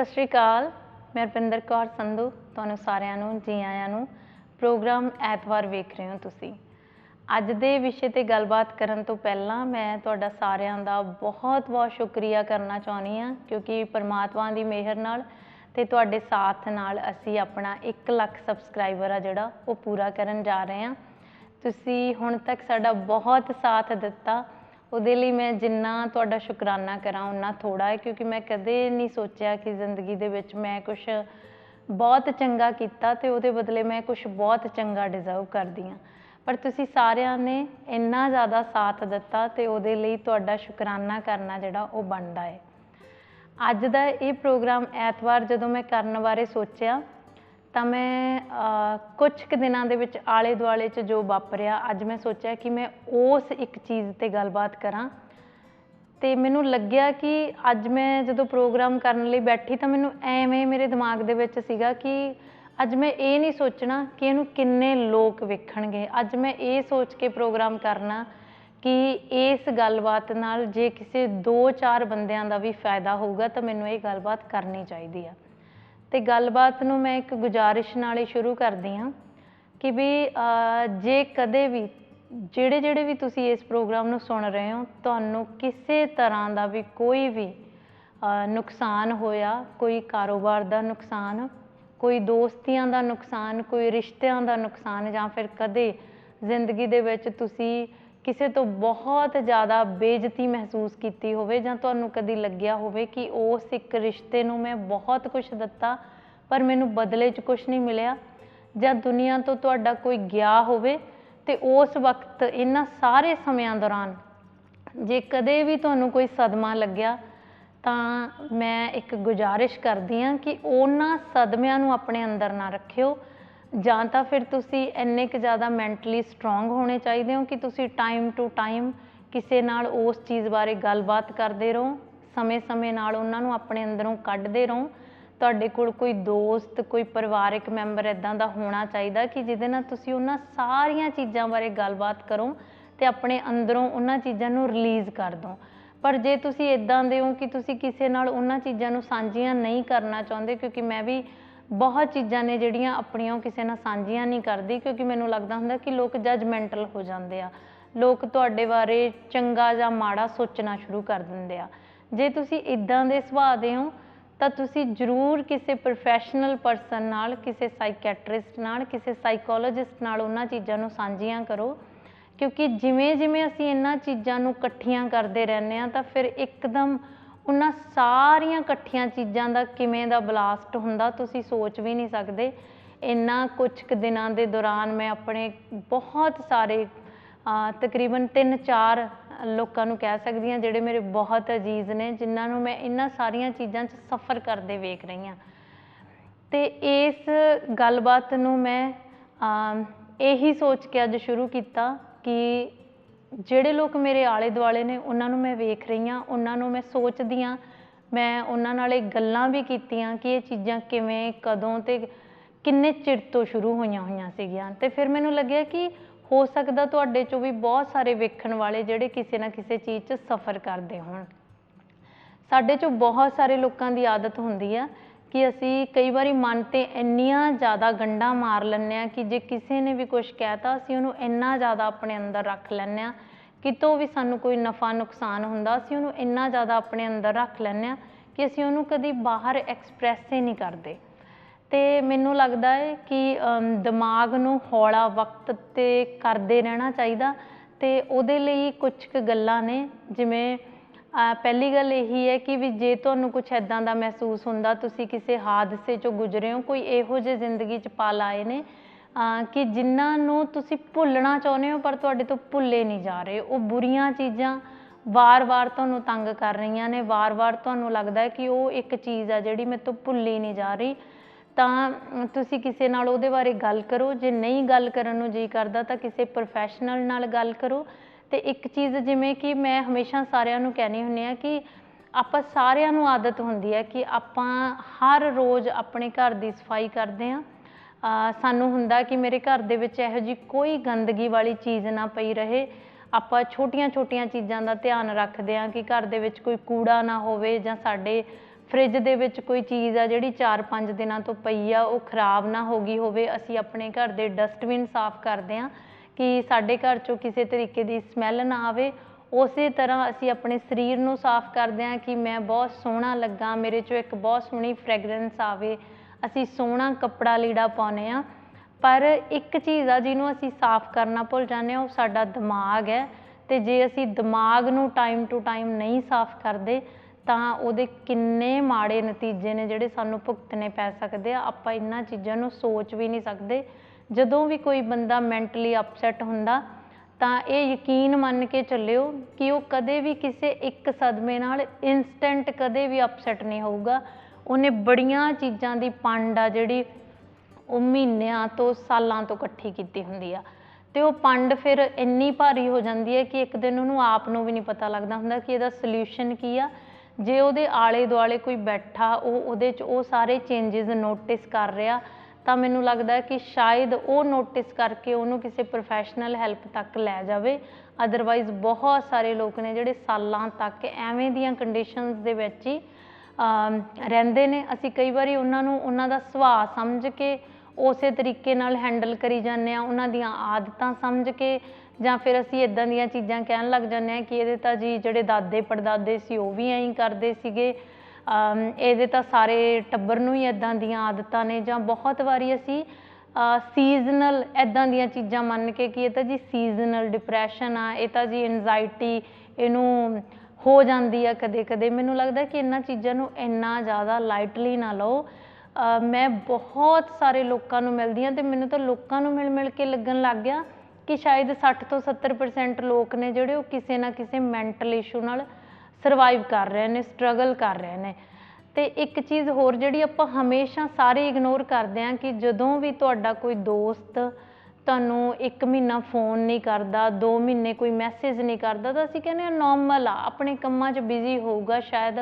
ਸਤਿ ਸ਼੍ਰੀ ਅਕਾਲ, ਮੈਂ ਰਪਿੰਦਰ ਕੌਰ ਸੰਧੂ, ਤੁਹਾਨੂੰ ਸਾਰਿਆਂ ਨੂੰ, ਜੀ ਆਇਆਂ ਨੂੰ, ਪ੍ਰੋਗਰਾਮ ਐਤਵਾਰ ਵੇਖ ਰਹੇ ਹੋ ਤੁਸੀਂ। ਅੱਜ ਦੇ ਵਿਸ਼ੇ ਤੇ ਗੱਲਬਾਤ ਕਰਨ ਤੋਂ ਪਹਿਲਾਂ ਮੈਂ ਤੁਹਾਡਾ ਸਾਰਿਆਂ ਦਾ ਬਹੁਤ-ਬਹੁਤ ਸ਼ੁਕਰੀਆ ਕਰਨਾ ਚਾਹੁੰਦੀ ਹਾਂ, ਕਿਉਂਕਿ ਪਰਮਾਤਮਾ ਦੀ ਮਿਹਰ ਨਾਲ ਤੇ ਤੁਹਾਡੇ ਸਾਥ ਨਾਲ ਅਸੀਂ ਆਪਣਾ 1 ਲੱਖ ਸਬਸਕ੍ਰਾਈਬਰ ਆ ਜਿਹੜਾ, ਉਹ ਪੂਰਾ ਕਰਨ ਜਾ ਰਹੇ ਹਾਂ। ਤੁਸੀਂ ਹੁਣ ਤੱਕ ਸਾਡਾ ਬਹੁਤ ਸਾਥ ਦਿੱਤਾ ਉਹਦੇ ਲਈ ਮੈਂ ਜਿੰਨਾ ਤੁਹਾਡਾ ਸ਼ੁਕਰਾਨਾ ਕਰਾਂ ਉਨਾ ਥੋੜਾ ਹੈ, ਕਿਉਂਕਿ ਮੈਂ ਕਦੇ ਨਹੀਂ ਸੋਚਿਆ ਕਿ ਜ਼ਿੰਦਗੀ ਦੇ ਵਿੱਚ ਮੈਂ ਕੁਝ ਬਹੁਤ ਚੰਗਾ ਕੀਤਾ ਤੇ ਉਹਦੇ ਬਦਲੇ ਮੈਂ ਕੁਝ ਬਹੁਤ ਚੰਗਾ ਡਿਜ਼ਰਵ ਕਰਦੀ ਹਾਂ। ਪਰ ਤੁਸੀਂ ਸਾਰਿਆਂ ਨੇ ਇੰਨਾ ਜ਼ਿਆਦਾ ਸਾਥ ਦਿੱਤਾ ਤੇ ਉਹਦੇ ਲਈ ਤੁਹਾਡਾ ਸ਼ੁਕਰਾਨਾ ਕਰਨਾ ਜਿਹੜਾ ਉਹ ਬਣਦਾ ਹੈ। ਅੱਜ ਦਾ ਇਹ ਪ੍ਰੋਗਰਾਮ ਐਤਵਾਰ ਜਦੋਂ ਮੈਂ ਕਰਨ ਬਾਰੇ ਸੋਚਿਆ ਤਾਂ ਮੈਂ ਕੁਝ ਕੁ ਦਿਨਾਂ ਦੇ ਵਿੱਚ ਆਲੇ ਦੁਆਲੇ 'ਚ ਜੋ ਵਾਪਰਿਆ, ਅੱਜ ਮੈਂ ਸੋਚਿਆ ਕਿ ਮੈਂ ਉਸ ਇੱਕ ਚੀਜ਼ ਤੇ ਗੱਲਬਾਤ ਕਰਾਂ। ਤੇ ਮੈਨੂੰ ਲੱਗਿਆ ਕਿ ਅੱਜ ਮੈਂ ਜਦੋਂ ਪ੍ਰੋਗਰਾਮ ਕਰਨ ਲਈ ਬੈਠੀ ਤਾਂ ਮੈਨੂੰ ਐਵੇਂ ਮੇਰੇ ਦਿਮਾਗ ਦੇ ਵਿੱਚ ਸੀਗਾ ਕਿ ਅੱਜ ਮੈਂ ਇਹ ਨਹੀਂ ਸੋਚਣਾ ਕਿ ਇਹਨੂੰ ਕਿੰਨੇ ਲੋਕ ਵੇਖਣਗੇ। ਅੱਜ ਮੈਂ ਇਹ ਸੋਚ ਕੇ ਪ੍ਰੋਗਰਾਮ ਕਰਨਾ ਕਿ ਇਸ ਗੱਲਬਾਤ ਨਾਲ ਜੇ ਕਿਸੇ 2-4 ਬੰਦਿਆਂ ਦਾ ਵੀ ਫਾਇਦਾ ਹੋਊਗਾ ਤਾਂ ਮੈਨੂੰ ਇਹ ਗੱਲਬਾਤ ਕਰਨੀ ਚਾਹੀਦੀ ਆ। ਤੇ ਗੱਲਬਾਤ ਨੂੰ ਮੈਂ ਇੱਕ ਗੁਜ਼ਾਰਿਸ਼ ਨਾਲ ਹੀ ਸ਼ੁਰੂ ਕਰਦੀ ਹਾਂ ਕਿ ਵੀ ਜੇ ਕਦੇ ਵੀ, ਜਿਹੜੇ ਜਿਹੜੇ ਵੀ ਤੁਸੀਂ ਇਸ ਪ੍ਰੋਗਰਾਮ ਨੂੰ ਸੁਣ ਰਹੇ ਹੋ, ਤੁਹਾਨੂੰ ਕਿਸੇ ਤਰ੍ਹਾਂ ਦਾ ਵੀ ਕੋਈ ਵੀ ਨੁਕਸਾਨ ਹੋਇਆ, ਕੋਈ ਕਾਰੋਬਾਰ ਦਾ ਨੁਕਸਾਨ, ਕੋਈ ਦੋਸਤੀਆਂ ਦਾ ਨੁਕਸਾਨ, ਕੋਈ ਰਿਸ਼ਤਿਆਂ ਦਾ ਨੁਕਸਾਨ ਜਾਂ ਫਿਰ ਕਦੇ ਜ਼ਿੰਦਗੀ ਦੇ ਵਿੱਚ ਤੁਸੀਂ ਕਿਸੇ ਤੋਂ ਬਹੁਤ ਜ਼ਿਆਦਾ ਬੇਇੱਜ਼ਤੀ ਮਹਿਸੂਸ ਕੀਤੀ ਹੋਵੇ ਜਾਂ ਤੁਹਾਨੂੰ ਕਦੀ ਲੱਗਿਆ ਹੋਵੇ ਕਿ ਉਸ ਇੱਕ ਰਿਸ਼ਤੇ ਨੂੰ ਮੈਂ ਬਹੁਤ ਕੁਝ ਦਿੱਤਾ, ਪਰ ਮੈਨੂੰ ਬਦਲੇ 'ਚ ਕੁਝ ਨਹੀਂ ਮਿਲਿਆ ਜਾਂ ਦੁਨੀਆ ਤੋਂ ਤੁਹਾਡਾ ਕੋਈ ਗਿਆ ਹੋਵੇ ਤੇ ਉਸ ਵਕਤ ਇਹਨਾਂ ਸਾਰੇ ਸਮਿਆਂ ਦੌਰਾਨ ਜੇ ਕਦੇ ਵੀ ਤੁਹਾਨੂੰ ਕੋਈ ਸਦਮਾ ਲੱਗਿਆ ਤਾਂ ਮੈਂ ਇੱਕ ਗੁਜ਼ਾਰਿਸ਼ ਕਰਦੀ ਹਾਂ ਕਿ ਉਹਨਾਂ ਸਦਮਿਆਂ ਨੂੰ ਆਪਣੇ ਅੰਦਰ ਨਾ ਰੱਖਿਓ ਜਾਂ ਤਾਂ ਫਿਰ ਤੁਸੀਂ ਇੰਨੇ ਕੁ ਜ਼ਿਆਦਾ ਮੈਂਟਲੀ ਸਟਰੋਂਗ ਹੋਣੇ ਚਾਹੀਦੇ ਹੋ ਕਿ ਤੁਸੀਂ ਟਾਈਮ ਟੂ ਟਾਈਮ ਕਿਸੇ ਨਾਲ ਉਸ ਚੀਜ਼ ਬਾਰੇ ਗੱਲਬਾਤ ਕਰਦੇ ਰਹੋ, ਸਮੇਂ-ਸਮੇਂ ਨਾਲ ਉਹਨਾਂ ਨੂੰ ਆਪਣੇ ਅੰਦਰੋਂ ਕੱਢਦੇ ਰਹੋ। ਤੁਹਾਡੇ ਕੋਲ ਕੋਈ ਦੋਸਤ, ਕੋਈ ਪਰਿਵਾਰਕ ਮੈਂਬਰ ਇਦਾਂ ਦਾ ਹੋਣਾ ਚਾਹੀਦਾ ਕਿ ਜਿਹਦੇ ਨਾਲ ਤੁਸੀਂ ਉਹਨਾਂ ਸਾਰੀਆਂ ਚੀਜ਼ਾਂ ਬਾਰੇ ਗੱਲਬਾਤ ਕਰੋ ਤੇ ਆਪਣੇ ਅੰਦਰੋਂ ਉਹਨਾਂ ਚੀਜ਼ਾਂ ਨੂੰ ਰਿਲੀਜ਼ ਕਰ ਦਿਓ ਪਰ ਜੇ ਤੁਸੀਂ ਇਦਾਂ ਦੇ ਹੋ ਕਿ ਤੁਸੀਂ ਕਿਸੇ ਨਾਲ ਉਹਨਾਂ ਚੀਜ਼ਾਂ ਨੂੰ ਸਾਂਝੀਆਂ ਨਹੀਂ ਕਰਨਾ ਚਾਹੁੰਦੇ ਕਿਉਂਕਿ ਮੈਂ ਵੀ ਬਹੁਤ ਚੀਜ਼ਾਂ ਨੇ ਜਿਹੜੀਆਂ ਆਪਣੀਆਂ ਉਹ ਕਿਸੇ ਨਾਲ ਸਾਂਝੀਆਂ ਨਹੀਂ ਕਰਦੀ, ਕਿਉਂਕਿ ਮੈਨੂੰ ਲੱਗਦਾ ਹੁੰਦਾ ਕਿ ਲੋਕ ਜਜਮੈਂਟਲ ਹੋ ਜਾਂਦੇ ਆ। ਲੋਕ ਤੁਹਾਡੇ ਬਾਰੇ ਚੰਗਾ ਜਾਂ ਮਾੜਾ ਸੋਚਣਾ ਸ਼ੁਰੂ ਕਰ ਦਿੰਦੇ ਆ। ਜੇ ਤੁਸੀਂ ਇਦਾਂ ਦੇ ਸੁਭਾਅ ਦੇ ਹੋ, ਤਾਂ ਤੁਸੀਂ ਜ਼ਰੂਰ ਕਿਸੇ ਪ੍ਰੋਫੈਸ਼ਨਲ ਪਰਸਨ ਨਾਲ, ਕਿਸੇ ਸਾਈਕੈਟ੍ਰਿਸਟ ਨਾਲ, ਕਿਸੇ ਸਾਈਕੋਲੋਜਿਸਟ ਨਾਲ ਉਹਨਾਂ ਚੀਜ਼ਾਂ ਨੂੰ ਸਾਂਝੀਆਂ ਕਰੋ। ਕਿਉਂਕਿ ਜਿਵੇਂ ਜਿਵੇਂ ਅਸੀਂ ਇਹਨਾਂ ਚੀਜ਼ਾਂ ਨੂੰ ਇਕੱਠੀਆਂ ਕਰਦੇ ਰਹਿੰਦੇ ਆ ਤਾਂ ਫਿਰ ਇੱਕਦਮ ਉਹਨਾਂ ਸਾਰੀਆਂ ਇਕੱਠੀਆਂ ਚੀਜ਼ਾਂ ਦਾ ਕਿਵੇਂ ਦਾ ਬਲਾਸਟ ਹੁੰਦਾ ਤੁਸੀਂ ਸੋਚ ਵੀ ਨਹੀਂ ਸਕਦੇ। ਇੰਨਾ ਕੁਝ ਕੁ ਦਿਨਾਂ ਦੇ ਦੌਰਾਨ ਮੈਂ ਆਪਣੇ ਬਹੁਤ ਸਾਰੇ ਤਕਰੀਬਨ 3-4 ਲੋਕਾਂ ਨੂੰ ਕਹਿ ਸਕਦੀ ਹਾਂ ਜਿਹੜੇ ਮੇਰੇ ਬਹੁਤ ਅਜ਼ੀਜ਼ ਨੇ, ਜਿਨ੍ਹਾਂ ਨੂੰ ਮੈਂ ਇਹਨਾਂ ਸਾਰੀਆਂ ਚੀਜ਼ਾਂ 'ਚ ਸਫ਼ਰ ਕਰਦੇ ਵੇਖ ਰਹੀ ਹਾਂ। ਤੇ ਇਸ ਗੱਲਬਾਤ ਨੂੰ ਮੈਂ ਇਹੀ ਸੋਚ ਕੇ ਅੱਜ ਸ਼ੁਰੂ ਕੀਤਾ ਕਿ ਜਿਹੜੇ ਲੋਕ ਮੇਰੇ ਆਲੇ ਦੁਆਲੇ ਨੇ, ਉਹਨਾਂ ਨੂੰ ਮੈਂ ਵੇਖ ਰਹੀ ਹਾਂ, ਉਹਨਾਂ ਨੂੰ ਮੈਂ ਸੋਚਦੀ ਹਾਂ। ਮੈਂ ਉਹਨਾਂ ਨਾਲ ਇਹ ਗੱਲਾਂ ਵੀ ਕੀਤੀਆਂ ਕਿ ਇਹ ਚੀਜ਼ਾਂ ਕਿਵੇਂ, ਕਦੋਂ ਅਤੇ ਕਿੰਨੇ ਚਿਰ ਤੋਂ ਸ਼ੁਰੂ ਹੋਈਆਂ ਹੋਈਆਂ ਸੀਗੀਆਂ। ਅਤੇ ਫਿਰ ਮੈਨੂੰ ਲੱਗਿਆ ਕਿ ਹੋ ਸਕਦਾ ਤੁਹਾਡੇ ਚੋਂ ਵੀ ਬਹੁਤ ਸਾਰੇ ਵੇਖਣ ਵਾਲੇ ਜਿਹੜੇ ਕਿਸੇ ਨਾ ਕਿਸੇ ਚੀਜ਼ 'ਚ ਸਫ਼ਰ ਕਰਦੇ ਹੋਣ। ਸਾਡੇ ਚੋਂ ਬਹੁਤ ਸਾਰੇ ਲੋਕਾਂ ਦੀ ਆਦਤ ਹੁੰਦੀ ਆ ਕਿ ਅਸੀਂ ਕਈ ਵਾਰੀ ਮਨ ਤੇ ਇੰਨੀਆਂ ਜ਼ਿਆਦਾ ਗੰਢਾਂ ਮਾਰ ਲੈਂਦੇ ਹਾਂ ਕਿ ਜੇ ਕਿਸੇ ਨੇ ਵੀ ਕੁਝ ਕਹਿਤਾ, ਅਸੀਂ ਉਹਨੂੰ ਇੰਨਾ ਜ਼ਿਆਦਾ ਆਪਣੇ ਅੰਦਰ ਰੱਖ ਲੈਂਦੇ ਹਾਂ। ਕਿਤੋਂ ਵੀ ਸਾਨੂੰ ਕੋਈ ਨਫਾ ਨੁਕਸਾਨ ਹੁੰਦਾ, ਅਸੀਂ ਉਹਨੂੰ ਇੰਨਾ ਜ਼ਿਆਦਾ ਆਪਣੇ ਅੰਦਰ ਰੱਖ ਲੈਂਦੇ ਹਾਂ ਕਿ ਅਸੀਂ ਉਹਨੂੰ ਕਦੀ ਬਾਹਰ ਐਕਸਪ੍ਰੈਸ ਹੀ ਨਹੀਂ ਕਰਦੇ। ਤੇ ਮੈਨੂੰ ਲੱਗਦਾ ਹੈ ਕਿ ਦਿਮਾਗ ਨੂੰ ਹੌਲਾ ਵਕਤ ਤੇ ਕਰਦੇ ਰਹਿਣਾ ਚਾਹੀਦਾ ਤੇ ਉਹਦੇ ਲਈ ਕੁਝ ਕੁ ਗੱਲਾਂ ਨੇ, ਜਿਵੇਂ ਪਹਿਲੀ ਗੱਲ ਇਹੀ ਹੈ ਕਿ ਵੀ ਜੇ ਤੁਹਾਨੂੰ ਕੁਝ ਐਦਾਂ ਦਾ ਮਹਿਸੂਸ ਹੁੰਦਾ, ਤੁਸੀਂ ਕਿਸੇ ਹਾਦਸੇ ਚੋਂ ਗੁਜ਼ਰੇ ਹੋ, ਕੋਈ ਇਹੋ ਜਿਹੇ ਜ਼ਿੰਦਗੀ 'ਚ ਪਲ ਆਏ ਨੇ ਕਿ ਜਿਨ੍ਹਾਂ ਨੂੰ ਤੁਸੀਂ ਭੁੱਲਣਾ ਚਾਹੁੰਦੇ ਹੋ, ਪਰ ਤੁਹਾਡੇ ਤੋਂ ਭੁੱਲੇ ਨਹੀਂ ਜਾ ਰਹੇ। ਉਹ ਬੁਰੀਆਂ ਚੀਜ਼ਾਂ ਵਾਰ-ਵਾਰ ਤੁਹਾਨੂੰ ਤੰਗ ਕਰ ਰਹੀਆਂ ਨੇ, ਵਾਰ-ਵਾਰ ਤੁਹਾਨੂੰ ਲੱਗਦਾ ਹੈ ਕਿ ਉਹ ਇੱਕ ਚੀਜ਼ ਆ ਜਿਹੜੀ ਮੇਰੇ ਤੋਂ ਭੁੱਲੀ ਨਹੀਂ ਜਾ ਰਹੀ। ਤਾਂ ਤੁਸੀਂ ਕਿਸੇ ਨਾਲ ਉਹਦੇ ਬਾਰੇ ਗੱਲ ਕਰੋ। ਜੇ ਨਹੀਂ ਗੱਲ ਕਰਨ ਨੂੰ ਜੀ ਕਰਦਾ, ਤਾਂ ਕਿਸੇ ਪ੍ਰੋਫੈਸ਼ਨਲ ਨਾਲ ਗੱਲ ਕਰੋ। ਤੇ ਇੱਕ ਚੀਜ਼ ਜਿਵੇਂ ਕਿ ਮੈਂ ਹਮੇਸ਼ਾ ਸਾਰਿਆਂ ਨੂੰ ਕਹਿਣੀ ਹੁੰਨੀ ਆ ਕਿ ਆਪਾਂ ਸਾਰਿਆਂ ਨੂੰ ਆਦਤ ਹੁੰਦੀ ਹੈ ਕਿ ਆਪਾਂ ਹਰ ਰੋਜ਼ ਆਪਣੇ ਘਰ ਦੀ ਸਫ਼ਾਈ ਕਰਦੇ ਆ ਸਾਨੂੰ ਹੁੰਦਾ ਕਿ ਮੇਰੇ ਘਰ ਦੇ ਵਿੱਚ ਇਹੋ ਜੀ ਕੋਈ ਗੰਦਗੀ ਵਾਲੀ ਚੀਜ਼ ਨਾ ਪਈ ਰਹੇ। ਆਪਾਂ ਛੋਟੀਆਂ ਛੋਟੀਆਂ ਚੀਜ਼ਾਂ ਦਾ ਧਿਆਨ ਰੱਖਦੇ ਆ ਕਿ ਘਰ ਦੇ ਵਿੱਚ ਕੋਈ ਕੂੜਾ ਨਾ ਹੋਵੇ ਜਾਂ ਸਾਡੇ ਫ੍ਰਿਜ ਦੇ ਵਿੱਚ ਕੋਈ ਚੀਜ਼ ਆ ਜਿਹੜੀ 4-5 ਦਿਨਾਂ ਤੋਂ ਪਈ ਆ, ਉਹ ਖਰਾਬ ਨਾ ਹੋ ਗਈ ਹੋਵੇ। ਅਸੀਂ ਆਪਣੇ ਘਰ ਦੇ ਡਸਟਬਿਨ ਸਾਫ਼ ਕਰਦੇ ਹਾਂ ਕਿ ਸਾਡੇ ਘਰ ਚੋਂ ਕਿਸੇ ਤਰੀਕੇ ਦੀ ਸਮੈਲ ਨਾ ਆਵੇ। ਉਸੇ ਤਰ੍ਹਾਂ ਅਸੀਂ ਆਪਣੇ ਸਰੀਰ ਨੂੰ ਸਾਫ਼ ਕਰਦੇ ਹਾਂ ਕਿ ਮੈਂ ਬਹੁਤ ਸੋਹਣਾ ਲੱਗਾ, ਮੇਰੇ ਚੋਂ ਇੱਕ ਬਹੁਤ ਸੋਹਣੀ ਫ੍ਰੈਗਰੈਂਸ ਆਵੇ। ਅਸੀਂ ਸੋਹਣਾ ਕੱਪੜਾ ਲੀੜਾ ਪਾਉਂਦੇ ਹਾਂ। ਪਰ ਇੱਕ ਚੀਜ਼ ਆ ਜਿਹਨੂੰ ਅਸੀਂ ਸਾਫ਼ ਕਰਨਾ ਭੁੱਲ ਜਾਂਦੇ ਹਾਂ, ਉਹ ਸਾਡਾ ਦਿਮਾਗ ਹੈ। ਤੇ ਜੇ ਅਸੀਂ ਦਿਮਾਗ ਨੂੰ ਟਾਈਮ ਟੂ ਟਾਈਮ ਨਹੀਂ ਸਾਫ਼ ਕਰਦੇ, ਤਾਂ ਉਹਦੇ ਕਿੰਨੇ ਮਾੜੇ ਨਤੀਜੇ ਨੇ ਜਿਹੜੇ ਸਾਨੂੰ ਭੁਗਤਣੇ ਪੈ ਸਕਦੇ ਆ। ਆਪਾਂ ਇਹਨਾਂ ਚੀਜ਼ਾਂ ਨੂੰ ਸੋਚ ਵੀ ਨਹੀਂ ਸਕਦੇ। ਜਦੋਂ ਵੀ ਕੋਈ ਬੰਦਾ ਮੈਂਟਲੀ ਅਪਸੈਟ ਹੁੰਦਾ, ਤਾਂ ਇਹ ਯਕੀਨ ਮੰਨ ਕੇ ਚੱਲਿਓ ਕਿ ਉਹ ਕਦੇ ਵੀ ਕਿਸੇ ਇੱਕ ਸਦਮੇ ਨਾਲ ਇਨਸਟੈਂਟ ਕਦੇ ਵੀ ਅਪਸੈਟ ਨਹੀਂ ਹੋਊਗਾ। ਉਹਨੇ ਬੜੀਆਂ ਚੀਜ਼ਾਂ ਦੀ ਪੰਡ ਆ ਜਿਹੜੀ ਉਹ ਮਹੀਨਿਆਂ ਤੋਂ ਸਾਲਾਂ ਤੋਂ ਇਕੱਠੀ ਕੀਤੀ ਹੁੰਦੀ ਆ। ਤੇ ਉਹ ਪੰਡ ਫਿਰ ਇੰਨੀ ਭਾਰੀ ਹੋ ਜਾਂਦੀ ਹੈ ਕਿ ਇੱਕ ਦਿਨ ਉਹਨੂੰ ਆਪ ਨੂੰ ਵੀ ਨਹੀਂ ਪਤਾ ਲੱਗਦਾ ਹੁੰਦਾ ਕਿ ਇਹਦਾ ਸੋਲੂਸ਼ਨ ਕੀ ਆ। ਜੇ ਉਹਦੇ ਆਲੇ ਦੁਆਲੇ ਕੋਈ ਬੈਠਾ, ਉਹ ਉਹਦੇ 'ਚ ਉਹ ਸਾਰੇ ਚੇਂਜਸ ਨੋਟਿਸ ਕਰ ਰਿਹਾ ਤਾਂ ਮੈਨੂੰ ਲੱਗਦਾ ਕਿ ਸ਼ਾਇਦ ਉਹ ਨੋਟਿਸ ਕਰਕੇ ਉਹਨੂੰ ਕਿਸੇ ਪ੍ਰੋਫੈਸ਼ਨਲ ਹੈਲਪ ਤੱਕ ਲੈ ਜਾਵੇ। ਅਦਰਵਾਈਜ਼ ਬਹੁਤ ਸਾਰੇ ਲੋਕ ਨੇ ਜਿਹੜੇ ਸਾਲਾਂ ਤੱਕ ਐਵੇਂ ਦੀਆਂ ਕੰਡੀਸ਼ਨਸ ਦੇ ਵਿੱਚ ਹੀ ਰਹਿੰਦੇ ਨੇ। ਅਸੀਂ ਕਈ ਵਾਰੀ ਉਹਨਾਂ ਨੂੰ, ਉਹਨਾਂ ਦਾ ਸੁਭਾਅ ਸਮਝ ਕੇ ਉਸੇ ਤਰੀਕੇ ਨਾਲ ਹੈਂਡਲ ਕਰੀ ਜਾਂਦੇ ਆ ਉਹਨਾਂ ਦੀਆਂ ਆਦਤਾਂ ਸਮਝ ਕੇ ਜਾਂ ਫਿਰ ਅਸੀਂ ਇਦਾਂ ਦੀਆਂ ਚੀਜ਼ਾਂ ਕਹਿਣ ਲੱਗ ਜਾਂਦੇ ਆ ਕਿ ਇਹਦੇ ਤਾਂ ਜੀ ਜਿਹੜੇ ਦਾਦੇ ਪੜਦਾਦੇ ਸੀ ਉਹ ਵੀ ਐਂ ਕਰਦੇ ਸੀਗੇ। ਇਹਦੇ ਤਾਂ ਸਾਰੇ ਟੱਬਰ ਨੂੰ ਹੀ ਇਦਾਂ ਦੀਆਂ ਆਦਤਾਂ ਨੇ ਜਾਂ ਬਹੁਤ ਵਾਰੀ ਅਸੀਂ ਸੀਜ਼ਨਲ ਇਦਾਂ ਦੀਆਂ ਚੀਜ਼ਾਂ ਮੰਨ ਕੇ ਕਿ ਇਹ ਤਾਂ ਜੀ ਸੀਜ਼ਨਲ ਡਿਪਰੈਸ਼ਨ ਆ, ਇਹ ਤਾਂ ਜੀ ਐਨਜ਼ਾਈਟੀ ਇਹਨੂੰ ਹੋ ਜਾਂਦੀ ਆ ਕਦੇ ਕਦੇ ਮੈਨੂੰ ਲੱਗਦਾ ਕਿ ਇਹਨਾਂ ਚੀਜ਼ਾਂ ਨੂੰ ਇੰਨਾ ਜ਼ਿਆਦਾ ਲਾਈਟਲੀ ਨਾ ਲਓ। ਮੈਂ ਬਹੁਤ ਸਾਰੇ ਲੋਕਾਂ ਨੂੰ ਮਿਲਦੀ ਹਾਂ ਤੇ ਮੈਨੂੰ ਤਾਂ ਲੋਕਾਂ ਨੂੰ ਮਿਲ ਮਿਲ ਕੇ ਲੱਗਣ ਲੱਗ ਗਿਆ ਕਿ ਸ਼ਾਇਦ 60 ਤੋਂ 70% ਲੋਕ ਨੇ ਜਿਹੜੇ ਉਹ ਕਿਸੇ ਨਾ ਕਿਸੇ ਮੈਂਟਲ ਇਸ਼ੂ ਨਾਲ ਸਰਵਾਈਵ ਕਰ ਰਹੇ ਨੇ ਸਟਰਗਲ ਕਰ ਰਹੇ ਨੇ। ਤੇ ਇੱਕ ਚੀਜ਼ ਹੋਰ ਜਿਹੜੀ ਆਪਾਂ ਹਮੇਸ਼ਾ ਸਾਰੇ ਇਗਨੋਰ ਕਰਦੇ ਹਾਂ ਕਿ ਜਦੋਂ ਵੀ ਤੁਹਾਡਾ ਕੋਈ ਦੋਸਤ ਤੁਹਾਨੂੰ ਇੱਕ ਮਹੀਨਾ ਫੋਨ ਨਹੀਂ ਕਰਦਾ 2 ਮਹੀਨੇ ਕੋਈ ਮੈਸੇਜ ਨਹੀਂ ਕਰਦਾ, ਤਾਂ ਅਸੀਂ ਕਹਿੰਦੇ ਆ ਨਾਰਮਲ ਆ, ਆਪਣੇ ਕੰਮਾਂ 'ਚ ਬਿਜ਼ੀ ਹੋਊਗਾ, ਸ਼ਾਇਦ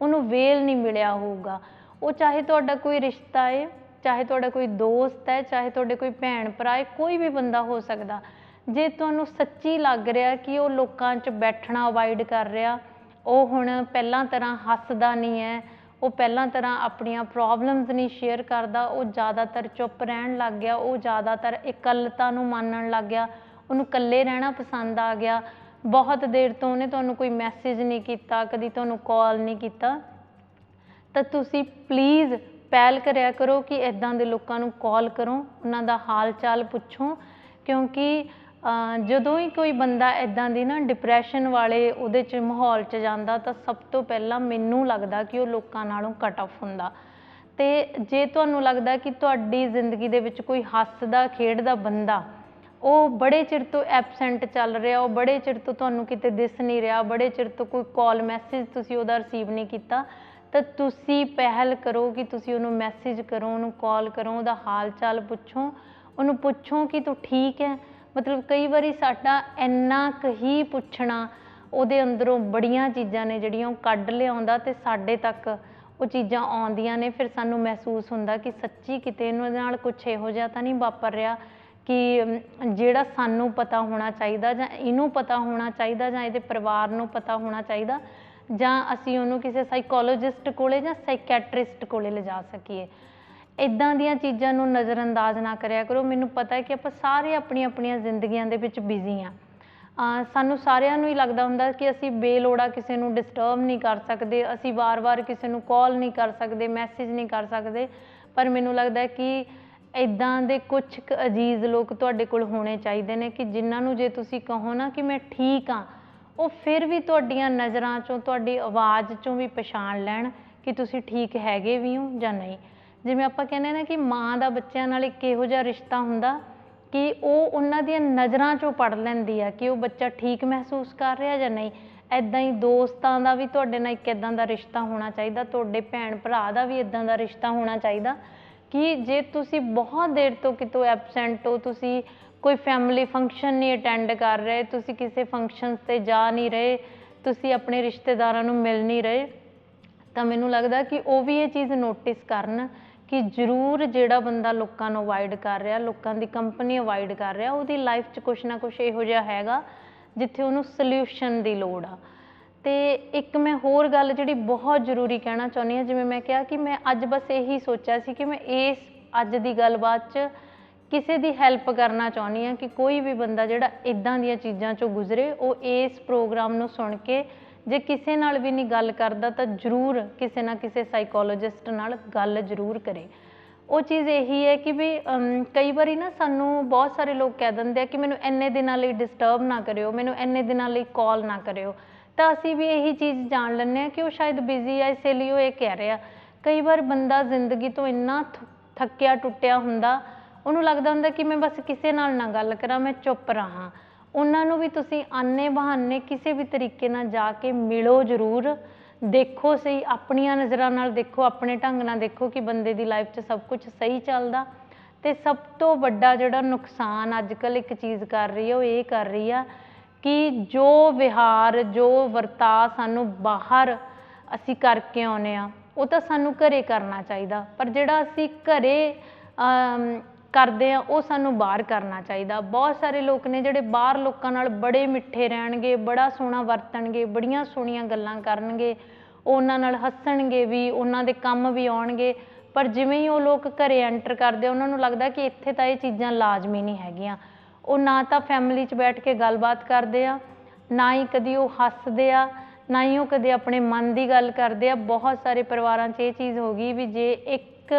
ਉਹਨੂੰ ਵੇਲ ਨਹੀਂ ਮਿਲਿਆ ਹੋਊਗਾ। ਉਹ ਚਾਹੇ ਤੁਹਾਡਾ ਕੋਈ ਰਿਸ਼ਤਾ ਹੈ, ਚਾਹੇ ਤੁਹਾਡਾ ਕੋਈ ਦੋਸਤ ਹੈ, ਚਾਹੇ ਤੁਹਾਡੇ ਕੋਈ ਭੈਣ ਭਰਾ ਹੈ, ਕੋਈ ਵੀ ਬੰਦਾ ਹੋ ਸਕਦਾ। ਜੇ ਤੁਹਾਨੂੰ ਸੱਚੀ ਲੱਗ ਰਿਹਾ ਕਿ ਉਹ ਲੋਕਾਂ 'ਚ ਬੈਠਣਾ ਅਵਾਇਡ ਕਰ ਰਿਹਾ ਉਹ ਹੁਣ ਪਹਿਲਾਂ ਤਰ੍ਹਾਂ ਹੱਸਦਾ ਨਹੀਂ ਹੈ, ਉਹ ਪਹਿਲਾਂ ਤਰ੍ਹਾਂ ਆਪਣੀਆਂ ਪ੍ਰੋਬਲਮਸ ਨਹੀਂ ਸ਼ੇਅਰ ਕਰਦਾ, ਉਹ ਜ਼ਿਆਦਾਤਰ ਚੁੱਪ ਰਹਿਣ ਲੱਗ ਗਿਆ, ਉਹ ਜ਼ਿਆਦਾਤਰ ਇਕੱਲਤਾ ਨੂੰ ਮੰਨਣ ਲੱਗ ਗਿਆ, ਉਹਨੂੰ ਇਕੱਲੇ ਰਹਿਣਾ ਪਸੰਦ ਆ ਗਿਆ। ਬਹੁਤ ਦੇਰ ਤੋਂ ਉਹਨੇ ਤੁਹਾਨੂੰ ਕੋਈ ਮੈਸੇਜ ਨਹੀਂ ਕੀਤਾ, ਕਦੀ ਤੁਹਾਨੂੰ ਕਾਲ ਨਹੀਂ ਕੀਤਾ। ਤਾਂ ਤੁਸੀਂ ਪਲੀਜ਼ ਪਹਿਲ ਕਰਿਆ ਕਰੋ ਕਿ ਇਦਾਂ ਦੇ ਲੋਕਾਂ ਨੂੰ ਕਾਲ ਕਰੋ, ਉਹਨਾਂ ਦਾ ਹਾਲ ਚਾਲ ਪੁੱਛੋ, ਕਿਉਂਕਿ ਜਦੋਂ ਹੀ ਕੋਈ ਬੰਦਾ ਇੱਦਾਂ ਦੀ ਨਾ ਡਿਪਰੈਸ਼ਨ ਵਾਲੇ ਉਹਦੇ ਚ ਮਾਹੌਲ ਚ ਜਾਂਦਾ ਤਾਂ ਸਭ ਤੋਂ ਪਹਿਲਾਂ ਮੈਨੂੰ ਲੱਗਦਾ ਕਿ ਉਹ ਲੋਕਾਂ ਨਾਲੋਂ ਕੱਟ ਆਫ ਹੁੰਦਾ। ਅਤੇ ਜੇ ਤੁਹਾਨੂੰ ਲੱਗਦਾ ਕਿ ਤੁਹਾਡੀ ਜ਼ਿੰਦਗੀ ਦੇ ਵਿੱਚ ਕੋਈ ਹੱਸਦਾ, ਖੇਡਦਾ ਬੰਦਾ, ਉਹ ਬੜੇ ਚਿਰ ਤੋਂ ਐਬਸੈਂਟ ਚੱਲ ਰਿਹਾ, ਉਹ ਬੜੇ ਚਿਰ ਤੋਂ ਤੁਹਾਨੂੰ ਕਿਤੇ ਦਿਸ ਨਹੀਂ ਰਿਹਾ, ਬੜੇ ਚਿਰ ਤੋਂ ਕੋਈ ਕਾਲ ਮੈਸੇਜ ਤੁਸੀਂ ਉਹਦਾ ਰਿਸੀਵ ਨਹੀਂ ਕੀਤਾ, ਤਾਂ ਤੁਸੀਂ ਪਹਿਲ ਕਰੋ ਕਿ ਤੁਸੀਂ ਉਹਨੂੰ ਮੈਸੇਜ ਕਰੋ, ਉਹਨੂੰ ਕਾਲ ਕਰੋ, ਉਹਦਾ ਹਾਲ ਚਾਲ ਪੁੱਛੋ, ਉਹਨੂੰ ਪੁੱਛੋ ਕਿ ਤੂੰ ਠੀਕ ਹੈ। ਮਤਲਬ ਕਈ ਵਾਰੀ ਸਾਡਾ ਇੰਨਾ ਕੁ ਹੀ ਪੁੱਛਣਾ, ਉਹਦੇ ਅੰਦਰੋਂ ਬੜੀਆਂ ਚੀਜ਼ਾਂ ਨੇ ਜਿਹੜੀਆਂ ਉਹ ਕੱਢ ਲਿਆਉਂਦਾ ਤੇ ਸਾਡੇ ਤੱਕ ਉਹ ਚੀਜ਼ਾਂ ਆਉਂਦੀਆਂ ਨੇ, ਫਿਰ ਸਾਨੂੰ ਮਹਿਸੂਸ ਹੁੰਦਾ ਕਿ ਸੱਚੀ ਕਿਤੇ ਇਹਨਾਂ ਨਾਲ ਕੁਝ ਇਹੋ ਜਿਹਾ ਤਾਂ ਨਹੀਂ ਵਾਪਰ ਰਿਹਾ ਕਿ ਜਿਹੜਾ ਸਾਨੂੰ ਪਤਾ ਹੋਣਾ ਚਾਹੀਦਾ ਜਾਂ ਇਹਨੂੰ ਪਤਾ ਹੋਣਾ ਚਾਹੀਦਾ ਜਾਂ ਇਹਦੇ ਪਰਿਵਾਰ ਨੂੰ ਪਤਾ ਹੋਣਾ ਚਾਹੀਦਾ ਜਾਂ ਅਸੀਂ ਉਹਨੂੰ ਕਿਸੇ ਸਾਈਕੋਲੋਜਿਸਟ ਕੋਲੇ ਜਾਂ ਸਾਈਕੈਟ੍ਰਿਸਟ ਕੋਲੇ ਲਿਜਾ ਸਕੀਏ। ਇੱਦਾਂ ਦੀਆਂ ਚੀਜ਼ਾਂ ਨੂੰ ਨਜ਼ਰਅੰਦਾਜ਼ ਨਾ ਕਰਿਆ ਕਰੋ। ਮੈਨੂੰ ਪਤਾ ਹੈ ਕਿ ਆਪਾਂ ਸਾਰੇ ਆਪਣੀਆਂ ਆਪਣੀਆਂ ਜ਼ਿੰਦਗੀਆਂ ਦੇ ਵਿੱਚ ਬਿਜ਼ੀ ਹਾਂ। ਸਾਨੂੰ ਸਾਰਿਆਂ ਨੂੰ ਹੀ ਲੱਗਦਾ ਹੁੰਦਾ ਕਿ ਅਸੀਂ ਬੇਲੋੜਾ ਕਿਸੇ ਨੂੰ ਡਿਸਟਰਬ ਨਹੀਂ ਕਰ ਸਕਦੇ, ਅਸੀਂ ਵਾਰ-ਵਾਰ ਕਿਸੇ ਨੂੰ ਕਾਲ ਨਹੀਂ ਕਰ ਸਕਦੇ ਮੈਸੇਜ ਨਹੀਂ ਕਰ ਸਕਦੇ। ਪਰ ਮੈਨੂੰ ਲੱਗਦਾ ਕਿ ਇਦਾਂ ਦੇ ਕੁਝ ਕੁ ਅਜੀਜ਼ ਲੋਕ ਤੁਹਾਡੇ ਕੋਲ ਹੋਣੇ ਚਾਹੀਦੇ ਨੇ ਕਿ ਜਿਨ੍ਹਾਂ ਨੂੰ ਜੇ ਤੁਸੀਂ ਕਹੋ ਨਾ ਕਿ ਮੈਂ ਠੀਕ ਆ ਉਹ ਫਿਰ ਵੀ ਤੁਹਾਡੀਆਂ ਨਜ਼ਰਾਂ ਚੋਂ, ਤੁਹਾਡੀ ਆਵਾਜ਼ ਚੋਂ ਵੀ ਪਛਾਣ ਲੈਣ ਕਿ ਤੁਸੀਂ ਠੀਕ ਹੈਗੇ ਵੀ ਹੋ ਜਾਂ ਨਹੀਂ। ਜਿਵੇਂ ਆਪਾਂ ਕਹਿੰਦੇ ਨਾ ਕਿ ਮਾਂ ਦਾ ਬੱਚਿਆਂ ਨਾਲ ਇੱਕ ਇਹੋ ਜਿਹਾ ਰਿਸ਼ਤਾ ਹੁੰਦਾ ਕਿ ਉਹ ਉਹਨਾਂ ਦੀਆਂ ਨਜ਼ਰਾਂ ਚੋਂ ਪੜ ਲੈਂਦੀ ਆ ਕਿ ਉਹ ਬੱਚਾ ਠੀਕ ਮਹਿਸੂਸ ਕਰ ਰਿਹਾ ਜਾਂ ਨਹੀਂ। ਐਦਾਂ ਹੀ ਦੋਸਤਾਂ ਦਾ ਵੀ ਤੁਹਾਡੇ ਨਾਲ ਇੱਕ ਇਦਾਂ ਦਾ ਰਿਸ਼ਤਾ ਹੋਣਾ ਚਾਹੀਦਾ, ਤੁਹਾਡੇ ਭੈਣ ਭਰਾ ਦਾ ਵੀ ਇਦਾਂ ਦਾ ਰਿਸ਼ਤਾ ਹੋਣਾ ਚਾਹੀਦਾ ਕਿ ਜੇ ਤੁਸੀਂ ਬਹੁਤ ਦੇਰ ਤੋਂ ਕਿਤੋਂ ਐਬਸੈਂਟ ਹੋ, ਤੁਸੀਂ ਕੋਈ ਫੈਮਿਲੀ ਫੰਕਸ਼ਨ ਨਹੀਂ ਅਟੈਂਡ ਕਰ ਰਹੇ, ਤੁਸੀਂ ਕਿਸੇ ਫੰਕਸ਼ਨਸ ਤੇ ਜਾ ਨਹੀਂ ਰਹੇ, ਤੁਸੀਂ ਆਪਣੇ ਰਿਸ਼ਤੇਦਾਰਾਂ ਨੂੰ ਮਿਲ ਨਹੀਂ ਰਹੇ ਤਾਂ ਮੈਨੂੰ ਲੱਗਦਾ ਕਿ ਉਹ ਵੀ ਇਹ ਚੀਜ਼ ਨੋਟਿਸ ਕਰਨ ਕਿ ਜ਼ਰੂਰ ਜਿਹੜਾ ਬੰਦਾ ਲੋਕਾਂ ਨੂੰ ਅਵਾਇਡ ਕਰ ਰਿਹਾ, ਲੋਕਾਂ ਦੀ ਕੰਪਨੀ ਅਵਾਇਡ ਕਰ ਰਿਹਾ, ਉਹਦੀ ਲਾਈਫ 'ਚ ਕੁਛ ਨਾ ਕੁਛ ਇਹੋ ਜਿਹਾ ਹੈਗਾ ਜਿੱਥੇ ਉਹਨੂੰ ਸੋਲਿਊਸ਼ਨ ਦੀ ਲੋੜ ਆ। ਤੇ ਇੱਕ ਮੈਂ ਹੋਰ ਗੱਲ ਜਿਹੜੀ ਬਹੁਤ ਜ਼ਰੂਰੀ ਕਹਿਣਾ ਚਾਹੁੰਦੀ ਹਾਂ, ਜਿਵੇਂ ਮੈਂ ਕਿਹਾ ਕਿ ਮੈਂ ਅੱਜ ਬਸ ਇਹੀ ਸੋਚਿਆ ਸੀ ਕਿ ਮੈਂ ਇਸ ਅੱਜ ਦੀ ਗੱਲਬਾਤ 'ਚ ਕਿਸੇ ਦੀ ਹੈਲਪ ਕਰਨਾ ਚਾਹੁੰਦੀ ਹਾਂ ਕਿ ਕੋਈ ਵੀ ਬੰਦਾ ਜਿਹੜਾ ਇਦਾਂ ਦੀਆਂ ਚੀਜ਼ਾਂ 'ਚੋਂ ਗੁਜ਼ਰੇ, ਉਹ ਇਸ ਪ੍ਰੋਗਰਾਮ ਨੂੰ ਸੁਣ ਕੇ ਜੇ ਕਿਸੇ ਨਾਲ ਵੀ ਨਹੀਂ ਗੱਲ ਕਰਦਾ ਤਾਂ ਜ਼ਰੂਰ ਕਿਸੇ ਨਾ ਕਿਸੇ ਸਾਈਕੋਲੋਜਿਸਟ ਨਾਲ ਗੱਲ ਜ਼ਰੂਰ ਕਰੇ। ਉਹ ਚੀਜ਼ ਇਹੀ ਹੈ ਕਿ ਵੀ ਕਈ ਵਾਰੀ ਨਾ ਸਾਨੂੰ ਬਹੁਤ ਸਾਰੇ ਲੋਕ ਕਹਿ ਦਿੰਦੇ ਆ ਕਿ ਮੈਨੂੰ ਇੰਨੇ ਦਿਨਾਂ ਲਈ ਡਿਸਟਰਬ ਨਾ ਕਰਿਓ, ਮੈਨੂੰ ਇੰਨੇ ਦਿਨਾਂ ਲਈ ਕਾਲ ਨਾ ਕਰਿਓ। ਤਾਂ ਅਸੀਂ ਵੀ ਇਹੀ ਚੀਜ਼ ਜਾਣ ਲੈਂਦੇ ਆ ਕਿ ਉਹ ਸ਼ਾਇਦ ਬਿਜ਼ੀ ਆ, ਇਸੇ ਲਈ ਉਹ ਇਹ ਕਹਿ ਰਿਹਾ। ਕਈ ਵਾਰ ਬੰਦਾ ਜ਼ਿੰਦਗੀ ਤੋਂ ਇੰਨਾ ਥ- ਥੱਕਿਆ ਟੁੱਟਿਆ ਹੁੰਦਾ, ਉਹਨੂੰ ਲੱਗਦਾ ਹੁੰਦਾ ਕਿ ਮੈਂ ਬਸ ਕਿਸੇ ਨਾਲ ਨਾ ਗੱਲ ਕਰਾਂ, ਮੈਂ ਚੁੱਪ ਰਹਾਂ। ਉਹਨਾਂ ਨੂੰ ਵੀ ਤੁਸੀਂ ਆਨੇ ਬਹਾਨੇ ਕਿਸੇ ਵੀ ਤਰੀਕੇ ਨਾਲ ਜਾ ਕੇ ਮਿਲੋ ਜ਼ਰੂਰ। ਦੇਖੋ ਸਹੀ, ਆਪਣੀਆਂ ਨਜ਼ਰਾਂ ਨਾਲ ਦੇਖੋ, ਆਪਣੇ ਢੰਗ ਨਾਲ ਦੇਖੋ ਕਿ ਬੰਦੇ ਦੀ ਲਾਈਫ 'ਚ ਸਭ ਕੁਝ ਸਹੀ ਚੱਲਦਾ। ਤੇ ਸਭ ਤੋਂ ਵੱਡਾ ਜਿਹੜਾ ਨੁਕਸਾਨ ਅੱਜ ਕੱਲ੍ਹ ਇੱਕ ਚੀਜ਼ ਕਰ ਰਹੀ ਹੈ ਉਹ ਇਹ ਕਰ ਰਹੀ ਆ ਕਿ ਜੋ ਵਿਹਾਰ, ਜੋ ਵਰਤਾ ਸਾਨੂੰ ਬਾਹਰ ਅਸੀਂ ਕਰਕੇ ਆਉਨੇ ਆ, ਉਹ ਤਾਂ ਸਾਨੂੰ ਘਰੇ ਕਰਨਾ ਚਾਹੀਦਾ। ਪਰ ਜਿਹੜਾ ਅਸੀਂ ਘਰੇ ਕਰਦੇ ਆ, ਉਹ ਸਾਨੂੰ ਬਾਹਰ ਕਰਨਾ ਚਾਹੀਦਾ। ਬਹੁਤ ਸਾਰੇ ਲੋਕ ਨੇ ਜਿਹੜੇ ਬਾਹਰ ਲੋਕਾਂ ਨਾਲ ਬੜੇ ਮਿੱਠੇ ਰਹਿਣਗੇ, ਬੜਾ ਸੋਹਣਾ ਵਰਤਣਗੇ, ਬੜੀਆਂ ਸੋਹਣੀਆਂ ਗੱਲਾਂ ਕਰਨਗੇ ਉਹ ਉਹਨਾਂ ਨਾਲ ਹੱਸਣਗੇ ਵੀ, ਉਹਨਾਂ ਦੇ ਕੰਮ ਵੀ ਆਉਣਗੇ। ਪਰ ਜਿਵੇਂ ਹੀ ਉਹ ਲੋਕ ਘਰੇ ਐਂਟਰ ਕਰਦੇ ਆ ਉਹਨਾਂ ਨੂੰ ਲੱਗਦਾ ਕਿ ਇੱਥੇ ਤਾਂ ਇਹ ਚੀਜ਼ਾਂ ਲਾਜ਼ਮੀ ਨਹੀਂ ਹੈਗੀਆਂ। ਉਹ ਨਾ ਤਾਂ ਫੈਮਿਲੀ 'ਚ ਬੈਠ ਕੇ ਗੱਲਬਾਤ ਕਰਦੇ ਆ, ਨਾ ਹੀ ਕਦੀ ਉਹ ਹੱਸਦੇ ਆ, ਨਾ ਹੀ ਉਹ ਕਦੇ ਆਪਣੇ ਮਨ ਦੀ ਗੱਲ ਕਰਦੇ ਆ। ਬਹੁਤ ਸਾਰੇ ਪਰਿਵਾਰਾਂ 'ਚ ਇਹ ਚੀਜ਼ ਹੋ ਗਈ ਵੀ ਜੇ ਇੱਕ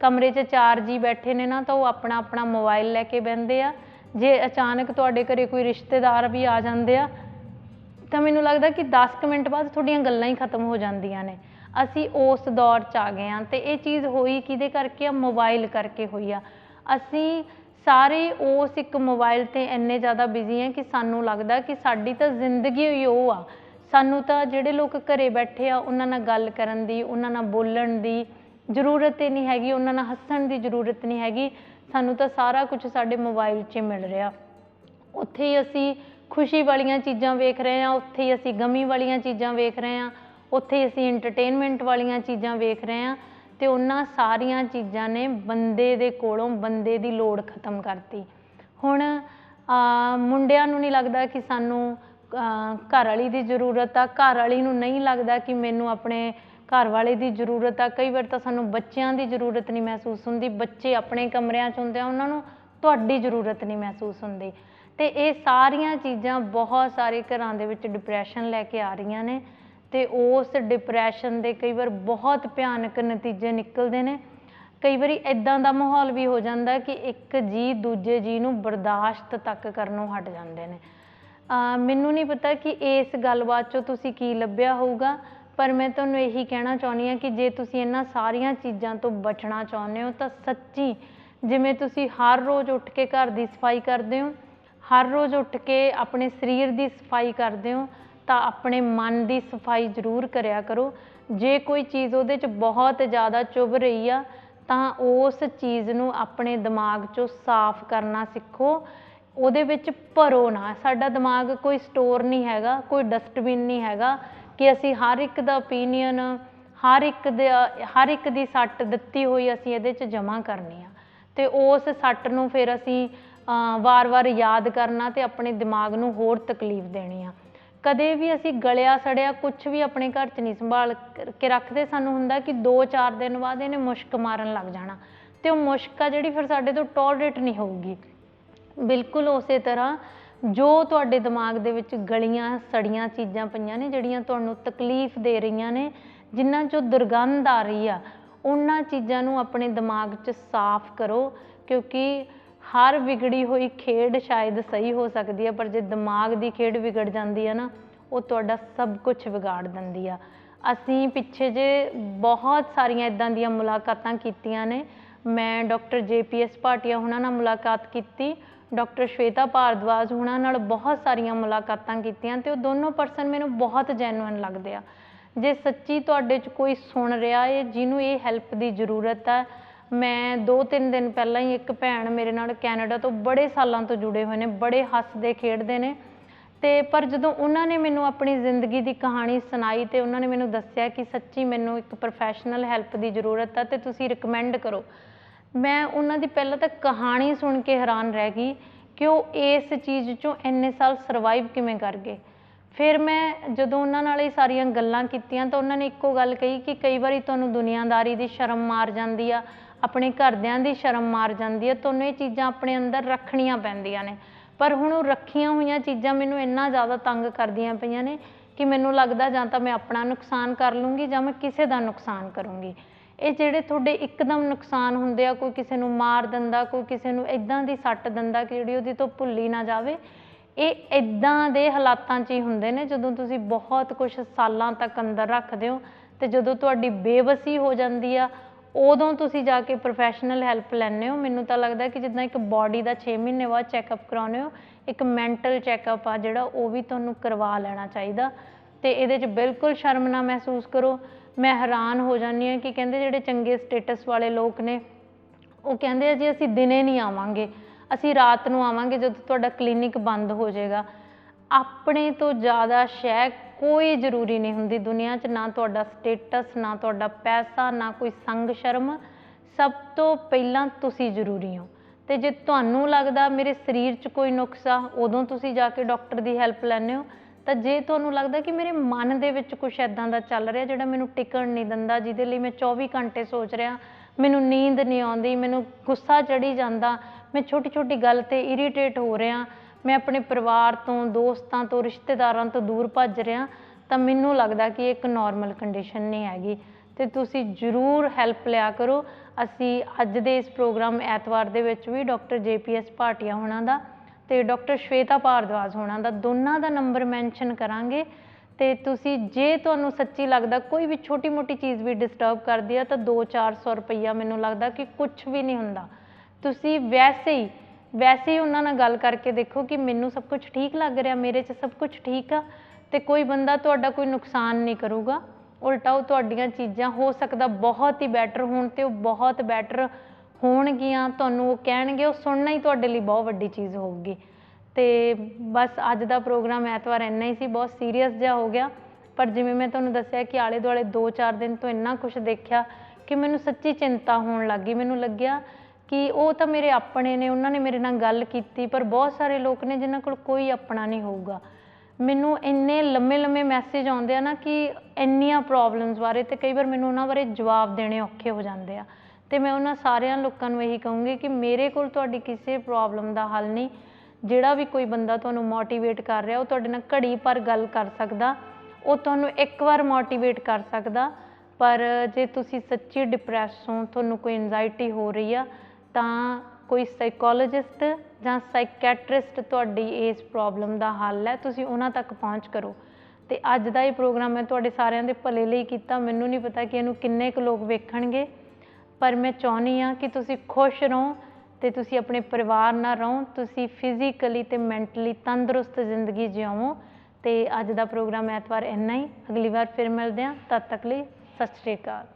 ਕਮਰੇ 'ਚ ਚਾਰ ਜੀ ਬੈਠੇ ਨੇ ਨਾ ਤਾਂ ਉਹ ਆਪਣਾ ਆਪਣਾ ਮੋਬਾਈਲ ਲੈ ਕੇ ਬਹਿੰਦੇ ਆ। ਜੇ ਅਚਾਨਕ ਤੁਹਾਡੇ ਘਰੇ ਕੋਈ ਰਿਸ਼ਤੇਦਾਰ ਵੀ ਆ ਜਾਂਦੇ ਆ, ਤਾਂ ਮੈਨੂੰ ਲੱਗਦਾ ਕਿ 10 ਕੁ ਮਿੰਟ ਬਾਅਦ ਤੁਹਾਡੀਆਂ ਗੱਲਾਂ ਹੀ ਖਤਮ ਹੋ ਜਾਂਦੀਆਂ ਨੇ। ਅਸੀਂ ਉਸ ਦੌਰ 'ਚ ਆ ਗਏ ਹਾਂ ਅਤੇ ਇਹ ਚੀਜ਼ ਹੋਈ ਕਿਹਦੇ ਕਰਕੇ ਆ? ਮੋਬਾਈਲ ਕਰਕੇ ਹੋਈ ਆ। ਅਸੀਂ ਸਾਰੇ ਉਸ ਇੱਕ ਮੋਬਾਈਲ ਤੇ ਇੰਨੇ ਜ਼ਿਆਦਾ ਬਿਜ਼ੀ ਆ ਕਿ ਸਾਨੂੰ ਲੱਗਦਾ ਕਿ ਸਾਡੀ ਤਾਂ ਜ਼ਿੰਦਗੀ ਹੀ ਉਹ ਆ। ਸਾਨੂੰ ਤਾਂ ਜਿਹੜੇ ਲੋਕ ਘਰੇ ਬੈਠੇ ਆ, ਉਹਨਾਂ ਨਾਲ ਗੱਲ ਕਰਨ ਦੀ, ਉਹਨਾਂ ਨਾਲ ਬੋਲਣ ਦੀ ਜ਼ਰੂਰਤ ਹੀ ਨਹੀਂ ਹੈਗੀ, ਉਹਨਾਂ ਨਾਲ ਹੱਸਣ ਦੀ ਜ਼ਰੂਰਤ ਨਹੀਂ ਹੈਗੀ। ਸਾਨੂੰ ਤਾਂ ਸਾਰਾ ਕੁਝ ਸਾਡੇ ਮੋਬਾਈਲ 'ਚ ਮਿਲ ਰਿਹਾ। ਉੱਥੇ ਹੀ ਅਸੀਂ ਖੁਸ਼ੀ ਵਾਲੀਆਂ ਚੀਜ਼ਾਂ ਵੇਖ ਰਹੇ ਹਾਂ, ਉੱਥੇ ਹੀ ਅਸੀਂ ਗਮੀ ਵਾਲੀਆਂ ਚੀਜ਼ਾਂ ਵੇਖ ਰਹੇ ਹਾਂ, ਉੱਥੇ ਹੀ ਅਸੀਂ ਐਂਟਰਟੇਨਮੈਂਟ ਵਾਲੀਆਂ ਚੀਜ਼ਾਂ ਵੇਖ ਰਹੇ ਹਾਂ ਤੇ ਉਹਨਾਂ ਸਾਰੀਆਂ ਚੀਜ਼ਾਂ ਨੇ ਬੰਦੇ ਦੇ ਕੋਲੋਂ ਬੰਦੇ ਦੀ ਲੋੜ ਖਤਮ ਕਰਤੀ। ਹੁਣ ਮੁੰਡਿਆਂ ਨੂੰ ਨਹੀਂ ਲੱਗਦਾ ਕਿ ਸਾਨੂੰ ਘਰ ਵਾਲੀ ਦੀ ਜ਼ਰੂਰਤ ਆ, ਘਰ ਵਾਲੀ ਨੂੰ ਨਹੀਂ ਲੱਗਦਾ ਕਿ ਮੈਨੂੰ ਆਪਣੇ ਘਰ ਵਾਲੇ ਦੀ ਜ਼ਰੂਰਤ ਆ, ਕਈ ਵਾਰ ਤਾਂ ਸਾਨੂੰ ਬੱਚਿਆਂ ਦੀ ਜ਼ਰੂਰਤ ਨਹੀਂ ਮਹਿਸੂਸ ਹੁੰਦੀ, ਬੱਚੇ ਆਪਣੇ ਕਮਰਿਆਂ 'ਚ ਹੁੰਦੇ ਆ, ਉਹਨਾਂ ਨੂੰ ਤੁਹਾਡੀ ਜ਼ਰੂਰਤ ਨਹੀਂ ਮਹਿਸੂਸ ਹੁੰਦੀ। ਤੇ ਇਹ ਸਾਰੀਆਂ ਚੀਜ਼ਾਂ ਬਹੁਤ ਸਾਰੇ ਘਰਾਂ ਦੇ ਵਿੱਚ ਡਿਪਰੈਸ਼ਨ ਲੈ ਕੇ ਆ ਰਹੀਆਂ ਨੇ ਤੇ ਉਸ ਡਿਪਰੈਸ਼ਨ ਦੇ ਕਈ ਵਾਰ ਬਹੁਤ ਭਿਆਨਕ ਨਤੀਜੇ ਨਿਕਲਦੇ ਨੇ। ਕਈ ਵਾਰੀ ਇਦਾਂ ਦਾ ਮਾਹੌਲ ਵੀ ਹੋ ਜਾਂਦਾ ਕਿ ਇੱਕ ਜੀ ਦੂਜੇ ਜੀ ਨੂੰ ਬਰਦਾਸ਼ਤ ਤੱਕ ਕਰਨੋਂ ਹਟ ਜਾਂਦੇ ਨੇ। ਮੈਨੂੰ ਨਹੀਂ ਪਤਾ ਕਿ ਇਸ ਗੱਲਬਾਤ 'ਚੋਂ ਤੁਸੀਂ ਕੀ ਲੱਭਿਆ ਹੋਊਗਾ। ਪਰ ਮੈਂ ਤੁਹਾਨੂੰ ਇਹੀ ਕਹਿਣਾ ਚਾਹੁੰਦੀ ਹਾਂ ਕਿ ਜੇ ਤੁਸੀਂ ਇਹਨਾਂ ਸਾਰੀਆਂ ਚੀਜ਼ਾਂ ਤੋਂ ਬਚਣਾ ਚਾਹੁੰਦੇ ਹੋ ਤਾਂ ਸੱਚੀ ਜਿਵੇਂ ਤੁਸੀਂ ਹਰ ਰੋਜ਼ ਉੱਠ ਕੇ ਘਰ ਦੀ ਸਫ਼ਾਈ ਕਰਦੇ ਹੋ, ਹਰ ਰੋਜ਼ ਉੱਠ ਕੇ ਆਪਣੇ ਸਰੀਰ ਦੀ ਸਫ਼ਾਈ ਕਰਦੇ ਹੋ, ਤਾਂ ਆਪਣੇ ਮਨ ਦੀ ਸਫ਼ਾਈ ਜ਼ਰੂਰ ਕਰਿਆ ਕਰੋ। ਜੇ ਕੋਈ ਚੀਜ਼ ਉਹਦੇ 'ਚ ਬਹੁਤ ਜ਼ਿਆਦਾ ਚੁੱਭ ਰਹੀ ਆ, ਤਾਂ ਉਸ ਚੀਜ਼ ਨੂੰ ਆਪਣੇ ਦਿਮਾਗ 'ਚੋਂ ਸਾਫ਼ ਕਰਨਾ ਸਿੱਖੋ। ਉਹਦੇ ਵਿੱਚ ਭਰੋ ਨਾ, ਸਾਡਾ ਦਿਮਾਗ ਕੋਈ ਸਟੋਰ ਨਹੀਂ ਹੈਗਾ, ਕੋਈ ਡਸਟਬਿਨ ਨਹੀਂ ਹੈਗਾ। ਕਿ ਅਸੀਂ ਹਰ ਇੱਕ ਦਾ ਓਪੀਨੀਅਨ ਹਰ ਇੱਕ ਦੇ, ਹਰ ਇੱਕ ਦੀ ਸੱਟ ਦਿੱਤੀ ਹੋਈ ਅਸੀਂ ਇਹਦੇ 'ਚ ਜਮ੍ਹਾਂ ਕਰਨੀ ਆ। ਅਤੇ ਉਸ ਸੱਟ ਨੂੰ ਫਿਰ ਅਸੀਂ ਵਾਰ-ਵਾਰ ਯਾਦ ਕਰਨਾ ਅਤੇ ਆਪਣੇ ਦਿਮਾਗ ਨੂੰ ਹੋਰ ਤਕਲੀਫ ਦੇਣੀ ਆ। ਕਦੇ ਵੀ ਅਸੀਂ ਗਲਿਆ ਸੜਿਆ ਕੁਝ ਵੀ ਆਪਣੇ ਘਰ 'ਚ ਨਹੀਂ ਸੰਭਾਲ ਕਰ- ਕੇ ਰੱਖਦੇ, ਸਾਨੂੰ ਹੁੰਦਾ ਕਿ 2-4 ਦਿਨ ਬਾਅਦ ਇਹਨੇ ਮੁਸ਼ਕ ਮਾਰਨ ਲੱਗ ਜਾਣਾ। ਅਤੇ ਉਹ ਮੁਸ਼ਕ ਆ ਜਿਹੜੀ ਫਿਰ ਸਾਡੇ ਤੋਂ ਟੋਲਰੇਟ ਨਹੀਂ ਹੋਊਗੀ। ਬਿਲਕੁਲ ਉਸੇ ਤਰ੍ਹਾਂ ਜੋ ਤੁਹਾਡੇ ਦਿਮਾਗ ਦੇ ਵਿੱਚ ਗਲੀਆਂ, ਸੜੀਆਂ ਚੀਜ਼ਾਂ ਪਈਆਂ ਨੇ, ਜਿਹੜੀਆਂ ਤੁਹਾਨੂੰ ਤਕਲੀਫ ਦੇ ਰਹੀਆਂ ਨੇ, ਜਿਨ੍ਹਾਂ 'ਚੋਂ ਦੁਰਗੰਧ ਆ ਰਹੀ ਆ, ਉਹਨਾਂ ਚੀਜ਼ਾਂ ਨੂੰ ਆਪਣੇ ਦਿਮਾਗ 'ਚ ਸਾਫ਼ ਕਰੋ, ਕਿਉਂਕਿ ਹਰ ਵਿਗੜੀ ਹੋਈ ਖੇਡ ਸ਼ਾਇਦ ਸਹੀ ਹੋ ਸਕਦੀ ਹੈ ਪਰ ਜੇ ਦਿਮਾਗ ਦੀ ਖੇਡ ਵਿਗੜ ਜਾਂਦੀ ਹੈ ਨਾ, ਉਹ ਤੁਹਾਡਾ ਸਭ ਕੁਝ ਵਿਗਾੜ ਦਿੰਦੀ ਆ। ਅਸੀਂ ਪਿੱਛੇ ਜੇ ਬਹੁਤ ਸਾਰੀਆਂ ਇਦਾਂ ਦੀਆਂ ਮੁਲਾਕਾਤਾਂ ਕੀਤੀਆਂ ਨੇ, ਮੈਂ ਡਾਕਟਰ ਜੇਪੀਐਸ ਭਾਟੀਆ ਉਹਨਾਂ ਨਾਲ ਮੁਲਾਕਾਤ ਕੀਤੀ ਡਾਕਟਰ ਸ਼ਵੇਤਾ ਭਾਰਦਵਾਜ ਉਹਨਾਂ ਨਾਲ ਬਹੁਤ ਸਾਰੀਆਂ ਮੁਲਾਕਾਤਾਂ ਕੀਤੀਆਂ ਤੇ ਉਹ ਦੋਨੋਂ ਪਰਸਨ ਮੈਨੂੰ ਬਹੁਤ ਜੈਨੂਇਨ ਲੱਗਦੇ ਆ। ਜੇ ਸੱਚੀ ਤੁਹਾਡੇ 'ਚ ਕੋਈ ਸੁਣ ਰਿਹਾ ਏ, ਜਿਹਨੂੰ ਇਹ ਹੈਲਪ ਦੀ ਜ਼ਰੂਰਤ ਆ, ਮੈਂ ਦੋ ਤਿੰਨ ਦਿਨ ਪਹਿਲਾਂ ਹੀ ਇੱਕ ਭੈਣ ਮੇਰੇ ਨਾਲ ਕੈਨੇਡਾ ਤੋਂ ਬੜੇ ਸਾਲਾਂ ਤੋਂ ਜੁੜੇ ਹੋਏ ਨੇ, ਬੜੇ ਹੱਸਦੇ ਖੇਡਦੇ ਨੇ। ਤੇ ਪਰ ਜਦੋਂ ਉਹਨਾਂ ਨੇ ਮੈਨੂੰ ਆਪਣੀ ਜ਼ਿੰਦਗੀ ਦੀ ਕਹਾਣੀ ਸੁਣਾਈ ਤੇ ਉਹਨਾਂ ਨੇ ਮੈਨੂੰ ਦੱਸਿਆ ਕਿ ਸੱਚੀ ਮੈਨੂੰ ਇੱਕ ਪ੍ਰੋਫੈਸ਼ਨਲ ਹੈਲਪ ਦੀ ਜ਼ਰੂਰਤ ਹੈ ਤੇ ਤੁਸੀਂ ਰਿਕਮੈਂਡ ਕਰੋ। ਮੈਂ ਉਹਨਾਂ ਦੀ ਪਹਿਲਾਂ ਤਾਂ ਕਹਾਣੀ ਸੁਣ ਕੇ ਹੈਰਾਨ ਰਹਿ ਗਈ ਕਿ ਉਹ ਇਸ ਚੀਜ਼ ਚੋਂ ਇੰਨੇ ਸਾਲ ਸਰਵਾਈਵ ਕਿਵੇਂ ਕਰ ਗਏ। ਫਿਰ ਮੈਂ ਜਦੋਂ ਉਹਨਾਂ ਨਾਲ ਇਹ ਸਾਰੀਆਂ ਗੱਲਾਂ ਕੀਤੀਆਂ ਤਾਂ ਉਹਨਾਂ ਨੇ ਇੱਕੋ ਗੱਲ ਕਹੀ ਕਿ ਕਈ ਵਾਰੀ ਤੁਹਾਨੂੰ ਦੁਨੀਆਦਾਰੀ ਦੀ ਸ਼ਰਮ ਮਾਰ ਜਾਂਦੀ ਆ, ਆਪਣੇ ਘਰਦਿਆਂ ਦੀ ਸ਼ਰਮ ਮਾਰ ਜਾਂਦੀ ਆ, ਤੁਹਾਨੂੰ ਇਹ ਚੀਜ਼ਾਂ ਆਪਣੇ ਅੰਦਰ ਰੱਖਣੀਆਂ ਪੈਂਦੀਆਂ ਨੇ। ਪਰ ਹੁਣ ਉਹ ਰੱਖੀਆਂ ਹੋਈਆਂ ਚੀਜ਼ਾਂ ਮੈਨੂੰ ਇੰਨਾ ਜ਼ਿਆਦਾ ਤੰਗ ਕਰਦੀਆਂ ਪਈਆਂ ਨੇ ਕਿ ਮੈਨੂੰ ਲੱਗਦਾ ਜਾਂ ਤਾਂ ਮੈਂ ਆਪਣਾ ਨੁਕਸਾਨ ਕਰ ਲੂੰਗੀ ਜਾਂ ਮੈਂ ਕਿਸੇ ਦਾ ਨੁਕਸਾਨ ਕਰੂੰਗੀ। ਇਹ ਜਿਹੜੇ ਤੁਹਾਡੇ ਇੱਕਦਮ ਨੁਕਸਾਨ ਹੁੰਦੇ ਆ, ਕੋਈ ਕਿਸੇ ਨੂੰ ਮਾਰ ਦਿੰਦਾ, ਕੋਈ ਕਿਸੇ ਨੂੰ ਇਦਾਂ ਦੀ ਸੱਟ ਦਿੰਦਾ ਕਿ ਜਿਹੜੀ ਉਹਦੀ ਤੋਂ ਭੁੱਲੀ ਨਾ ਜਾਵੇ, ਇਹ ਇਦਾਂ ਦੇ ਹਾਲਾਤਾਂ 'ਚ ਹੀ ਹੁੰਦੇ ਨੇ, ਜਦੋਂ ਤੁਸੀਂ ਬਹੁਤ ਕੁਝ ਸਾਲਾਂ ਤੱਕ ਅੰਦਰ ਰੱਖਦੇ ਹੋ ਤੇ ਜਦੋਂ ਤੁਹਾਡੀ ਬੇਵਸੀ ਹੋ ਜਾਂਦੀ ਆ, ਉਦੋਂ ਤੁਸੀਂ ਜਾ ਕੇ ਪ੍ਰੋਫੈਸ਼ਨਲ ਹੈਲਪ ਲੈਂਦੇ ਹੋ। ਮੈਨੂੰ ਤਾਂ ਲੱਗਦਾ ਕਿ ਜਿੱਦਾਂ ਇੱਕ ਬਾਡੀ ਦਾ 6 ਮਹੀਨੇ ਬਾਅਦ ਚੈੱਕਅਪ ਕਰਾਉਂਦੇ ਹੋ, ਇੱਕ ਮੈਂਟਲ ਚੈੱਕਅਪ ਆ ਜਿਹੜਾ ਉਹ ਵੀ ਤੁਹਾਨੂੰ ਕਰਵਾ ਲੈਣਾ ਚਾਹੀਦਾ ਤੇ ਇਹਦੇ 'ਚ ਬਿਲਕੁਲ ਸ਼ਰਮ ਨਾ ਮਹਿਸੂਸ ਕਰੋ। ਮੈਂ ਹੈਰਾਨ ਹੋ ਜਾਂਦੀ ਹਾਂ ਕਿ ਕਹਿੰਦੇ ਜਿਹੜੇ ਚੰਗੇ ਸਟੇਟਸ ਵਾਲੇ ਲੋਕ ਨੇ, ਉਹ ਕਹਿੰਦੇ ਆ ਜੀ ਅਸੀਂ ਦਿਨੇ ਨਹੀਂ ਆਵਾਂਗੇ, ਅਸੀਂ ਰਾਤ ਨੂੰ ਆਵਾਂਗੇ ਜਦੋਂ ਤੁਹਾਡਾ ਕਲੀਨਿਕ ਬੰਦ ਹੋ ਜਾਏਗਾ। ਆਪਣੇ ਤੋਂ ਜ਼ਿਆਦਾ ਸ਼ੈ ਕੋਈ ਜ਼ਰੂਰੀ ਨਹੀਂ ਹੁੰਦੀ ਦੁਨੀਆ 'ਚ, ਨਾ ਤੁਹਾਡਾ ਸਟੇਟਸ ਨਾ ਤੁਹਾਡਾ ਪੈਸਾ, ਨਾ ਕੋਈ ਸੰਗ ਸ਼ਰਮ। ਸਭ ਤੋਂ ਪਹਿਲਾਂ ਤੁਸੀਂ ਜ਼ਰੂਰੀ ਹੋ। ਤੇ ਜੇ ਤੁਹਾਨੂੰ ਲੱਗਦਾ ਮੇਰੇ ਸਰੀਰ 'ਚ ਕੋਈ ਨੁਕਸ ਆ, ਉਦੋਂ ਤੁਸੀਂ ਜਾ ਕੇ ਡਾਕਟਰ ਦੀ ਹੈਲਪ ਲੈਂਦੇ ਹੋ। ਤਾਂ ਜੇ ਤੁਹਾਨੂੰ ਲੱਗਦਾ ਕਿ ਮੇਰੇ ਮਨ ਦੇ ਵਿੱਚ ਕੁਝ ਐਦਾਂ ਦਾ ਚੱਲ ਰਿਹਾ ਜਿਹੜਾ ਮੈਨੂੰ ਟਿਕਣ ਨਹੀਂ ਦਿੰਦਾ, ਜਿਹਦੇ ਲਈ ਮੈਂ 24 ਘੰਟੇ ਸੋਚ ਰਿਹਾ, ਮੈਨੂੰ ਨੀਂਦ ਨਹੀਂ ਆਉਂਦੀ, ਮੈਨੂੰ ਗੁੱਸਾ ਚੜੀ ਜਾਂਦਾ, ਮੈਂ ਛੋਟੀ ਛੋਟੀ ਗੱਲ ਤੇ ਇਰੀਟੇਟ ਹੋ ਰਿਹਾ, ਮੈਂ ਆਪਣੇ ਪਰਿਵਾਰ ਤੋਂ, ਦੋਸਤਾਂ ਤੋਂ, ਰਿਸ਼ਤੇਦਾਰਾਂ ਤੋਂ ਦੂਰ ਭੱਜ ਰਿਹਾ, ਤਾਂ ਮੈਨੂੰ ਲੱਗਦਾ ਕਿ ਇਹ ਇੱਕ ਨਾਰਮਲ ਕੰਡੀਸ਼ਨ ਨਹੀਂ ਹੈਗੀ। ਤੇ ਤੁਸੀਂ ਜ਼ਰੂਰ ਹੈਲਪ ਲਿਆ ਕਰੋ। ਅਸੀਂ ਅੱਜ ਦੇ ਇਸ ਪ੍ਰੋਗਰਾਮ ਐਤਵਾਰ ਦੇ ਵਿੱਚ ਵੀ ਡਾਕਟਰ ਜੇਪੀਐਸ ਭਾਟੀਆ ਹੋਣਾ ਦਾ ਤੇ ਡਾਕਟਰ ਸ਼ਵੇਤਾ ਭਾਰਦਵਾਜ ਹੋਣਾ ਦਾ ਦੋਨਾਂ ਦਾ ਨੰਬਰ ਮੈਂਸ਼ਨ ਕਰਾਂਗੇ। ਤੇ ਤੁਸੀਂ ਜੇ ਤੁਹਾਨੂੰ ਸੱਚੀ ਲੱਗਦਾ ਕੋਈ ਵੀ ਛੋਟੀ ਮੋਟੀ ਚੀਜ਼ ਵੀ ਡਿਸਟਰਬ ਕਰਦੀ ਆ, ਤਾਂ 2-400 ਰੁਪਈਆ ਮੈਨੂੰ ਲੱਗਦਾ ਕਿ ਕੁਝ ਵੀ ਨਹੀਂ ਹੁੰਦਾ। ਤੁਸੀਂ ਵੈਸੇ ਹੀ ਵੈਸੇ ਹੀ ਉਹਨਾਂ ਨਾਲ ਗੱਲ ਕਰਕੇ ਦੇਖੋ ਕਿ ਮੈਨੂੰ ਸਭ ਕੁਝ ਠੀਕ ਲੱਗ ਰਿਹਾ, ਮੇਰੇ 'ਚ ਸਭ ਕੁਝ ਠੀਕ ਆ, ਤੇ ਕੋਈ ਬੰਦਾ ਤੁਹਾਡਾ ਕੋਈ ਨੁਕਸਾਨ ਨਹੀਂ ਕਰੂਗਾ। ਉਲਟਾ ਉਹ ਤੁਹਾਡੀਆਂ ਚੀਜ਼ਾਂ ਹੋ ਸਕਦਾ ਬਹੁਤ ਹੀ ਬੈਟਰ ਹੋਣ ਤੇ ਉਹ ਬਹੁਤ ਬੈਟਰ ਹੋਣਗੀਆਂ, ਤੁਹਾਨੂੰ ਉਹ ਕਹਿਣਗੇ, ਉਹ ਸੁਣਨਾ ਹੀ ਤੁਹਾਡੇ ਲਈ ਬਹੁਤ ਵੱਡੀ ਚੀਜ਼ ਹੋਊਗੀ। ਤੇ ਬਸ ਅੱਜ ਦਾ ਪ੍ਰੋਗਰਾਮ ਐਤਵਾਰ ਇੰਨਾ ਹੀ ਸੀ, ਬਹੁਤ ਸੀਰੀਅਸ ਜਿਹਾ ਹੋ ਗਿਆ। ਪਰ ਜਿਵੇਂ ਮੈਂ ਤੁਹਾਨੂੰ ਦੱਸਿਆ ਕਿ ਆਲੇ ਦੁਆਲੇ 2-4 ਦਿਨ ਤੋਂ ਇੰਨਾ ਕੁਝ ਦੇਖਿਆ ਕਿ ਮੈਨੂੰ ਸੱਚੀ ਚਿੰਤਾ ਹੋਣ ਲੱਗੀ ਮੈਨੂੰ ਲੱਗਿਆ ਕਿ ਉਹ ਤਾਂ ਮੇਰੇ ਆਪਣੇ ਨੇ, ਉਹਨਾਂ ਨੇ ਮੇਰੇ ਨਾਲ ਗੱਲ ਕੀਤੀ, ਪਰ ਬਹੁਤ ਸਾਰੇ ਲੋਕ ਨੇ ਜਿਨ੍ਹਾਂ ਕੋਲ ਕੋਈ ਆਪਣਾ ਨਹੀਂ ਹੋਊਗਾ। ਮੈਨੂੰ ਇੰਨੇ ਲੰਮੇ ਲੰਮੇ ਮੈਸੇਜ ਆਉਂਦੇ ਆ ਨਾ ਕਿ ਇੰਨੀਆਂ ਪ੍ਰੋਬਲਮਸ ਬਾਰੇ ਤੇ ਕਈ ਵਾਰ ਮੈਨੂੰ ਉਹਨਾਂ ਬਾਰੇ ਜਵਾਬ ਦੇਣੇ ਔਖੇ ਹੋ ਜਾਂਦੇ ਆ। ਤੇ ਮੈਂ ਉਹਨਾਂ ਸਾਰਿਆਂ ਲੋਕਾਂ ਨੂੰ ਇਹੀ ਕਹੂੰਗੀ ਕਿ ਮੇਰੇ ਕੋਲ ਤੁਹਾਡੀ ਕਿਸੇ ਪ੍ਰੋਬਲਮ ਦਾ ਹੱਲ ਨਹੀਂ। ਜਿਹੜਾ ਵੀ ਕੋਈ ਬੰਦਾ ਤੁਹਾਨੂੰ ਮੋਟੀਵੇਟ ਕਰ ਰਿਹਾ, ਉਹ ਤੁਹਾਡੇ ਨਾਲ ਘੜੀ ਪਰ ਗੱਲ ਕਰ ਸਕਦਾ। ਉਹ ਤੁਹਾਨੂੰ ਇੱਕ ਵਾਰ ਮੋਟੀਵੇਟ ਕਰ ਸਕਦਾ, ਪਰ ਜੇ ਤੁਸੀਂ ਸੱਚੀ ਡਿਪਰੈਸ ਹੋ, ਤੁਹਾਨੂੰ ਕੋਈ ਐਂਜ਼ਾਈਟੀ ਹੋ ਰਹੀ ਆ, ਤਾਂ ਕੋਈ ਸਾਈਕੋਲੋਜਿਸਟ ਜਾਂ ਸਾਈਕੈਟ੍ਰਿਸਟ ਤੁਹਾਡੀ ਇਸ ਪ੍ਰੋਬਲਮ ਦਾ ਹੱਲ ਹੈ। ਤੁਸੀਂ ਉਹਨਾਂ ਤੱਕ ਪਹੁੰਚ ਕਰੋ। ਤੇ ਅੱਜ ਦਾ ਇਹ ਪ੍ਰੋਗਰਾਮ ਮੈਂ ਤੁਹਾਡੇ ਸਾਰਿਆਂ ਦੇ ਭਲੇ ਲਈ ਕੀਤਾ। ਮੈਨੂੰ ਨਹੀਂ ਪਤਾ ਕਿ ਇਹਨੂੰ ਕਿੰਨੇ ਕੁ ਲੋਕ ਵੇਖਣਗੇ। ਪਰ ਮੈਂ ਚਾਹੁੰਦੀ ਆ ਕਿ ਤੁਸੀਂ ਖੁਸ਼ ਰਹੋ ਤੇ ਤੁਸੀਂ ਆਪਣੇ ਪਰਿਵਾਰ ਨਾਲ ਰਹੋ, ਤੁਸੀਂ ਫਿਜ਼ੀਕਲੀ ਤੇ ਮੈਂਟਲੀ ਤੰਦਰੁਸਤ ਜ਼ਿੰਦਗੀ ਜਿਉਵੋ ਤੇ ਅੱਜ ਦਾ ਪ੍ਰੋਗਰਾਮ ਐਤਵਾਰ ਇੰਨਾ ਹੀ। ਅਗਲੀ ਵਾਰ ਫਿਰ ਮਿਲਦੇ ਹਾਂ। ਤਦ ਤੱਕ ਲਈ ਸਤਿ ਸ਼੍ਰੀ ਅਕਾਲ।